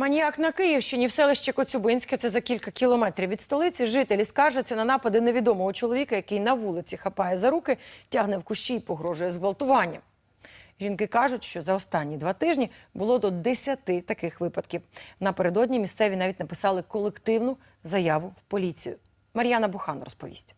Маніяк на Київщині в селищі Коцюбинське, це за кілька кілометрів від столиці. Жителі скаржаться на напади невідомого чоловіка, який на вулиці хапає за руки, тягне в кущі і погрожує зґвалтуванням. Жінки кажуть, що за останні два тижні було до 10 таких випадків. Напередодні місцеві навіть написали колективну заяву в поліцію. Мар'яна Бухан розповість.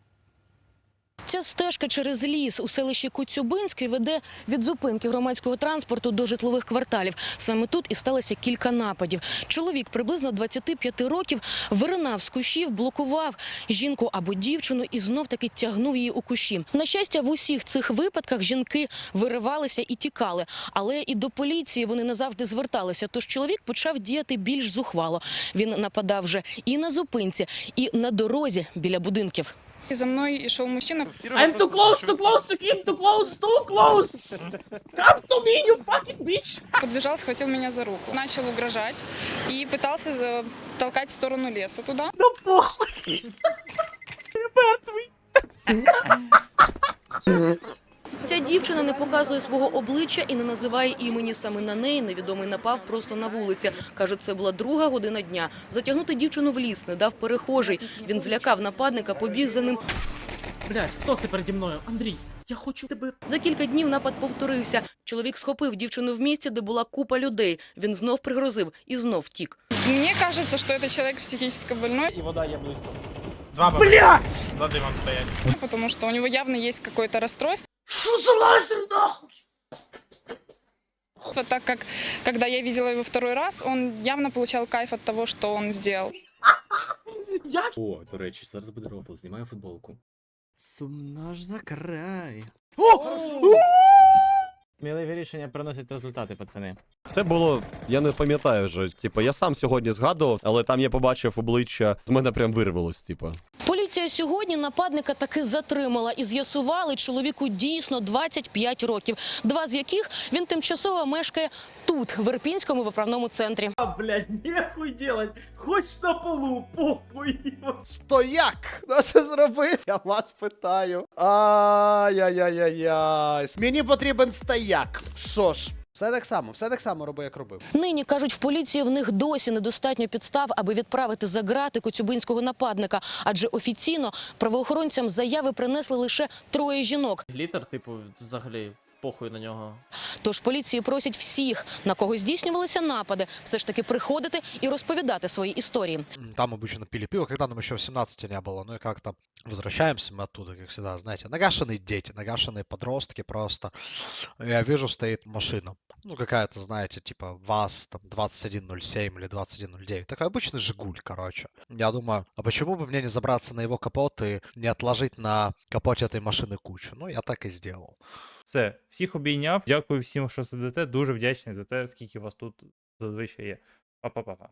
Ця стежка через ліс у селищі Коцюбинське веде від зупинки громадського транспорту до житлових кварталів. Саме тут і сталося кілька нападів. Чоловік приблизно 25 років виринав з кущів, блокував жінку або дівчину і знов таки тягнув її у кущі. На щастя, в усіх цих випадках жінки виривалися і тікали, але і до поліції вони не завжди зверталися. Тож чоловік почав діяти більш зухвало. Він нападав вже і на зупинці, і на дорозі біля будинків. И за мной шел мужчина. I'm too close, too close to him, too close, too close! Come to me, you fucking bitch! Подбежал, схватил меня за руку. Начал угрожать и пытался толкать в сторону леса туда. Ну похуй! Ця дівчина не показує свого обличчя і не називає імені. Саме на неї невідомий напав просто на вулиці. Каже, це була друга година дня. Затягнути дівчину в ліс не дав перехожий. Він злякав нападника, побіг за ним. Блять, хто це переді мною? Андрій, я хочу тебе. За кілька днів напад повторився. Чоловік схопив дівчину в місці, де була купа людей. Він знов пригрозив і знов втік. Мне кажется, что этот человек психически больной, І вода є близько. Два Блять! Ззади вам стоять. потому что у него явно есть какое-то расстройство, Що за лазер нахуй? так как, когда я видела его второй раз, он явно получал кайф от того, что он сделал. О, до речі, зараз буде рофл, знімаю футболку. Сумно ж за край. Сміливі рішення приносять результати, пацани. Це було, я не пам'ятаю вже. Типу, я сам сьогодні згадував, але там я побачив обличчя, з мене прям вирвалось, типу. Поліція сьогодні нападника таки затримала і з'ясували, чоловіку дійсно 25 років, два з яких він тимчасово мешкає тут, в Ірпінському виправному центрі. А, блядь, нехуй делать. Хоч на полу, похуй. Стояк! Хто це зробив? Я вас питаю. Ай-яй-яй-яй. Мені потрібен стояк. Що ж, все так само, все так само роби, як робив. Нині кажуть, в поліції в них досі недостатньо підстав, аби відправити за грати коцюбинського нападника. Адже офіційно правоохоронцям заяви принесли лише троє жінок. Глітер, типу, взагалі, похуй на нього. Тож поліції просять всіх, на кого здійснювалися напади, все ж таки приходити і розповідати свої історії. М, Там обычно пили пиво, когда нам еще 18 не было. Ну и как-то возвращаемся мы оттуда, как всегда, знаете, нагашенные дети, нагашенные подростки просто. Я вижу, стоит машина. Ну, какая-то, знаете, типа ВАЗ, там, 2107 или 2109. Такой обычный Жигуль, короче. Я думаю, а почему бы мне не забраться на его капот и не отложить на капоте этой машины кучу? Ну, я так и сделал. Все, всіх обійняв. Дякую всім, що сидите. Дуже вдячний за те, скільки вас тут зазвичай є. Па-па-па-па.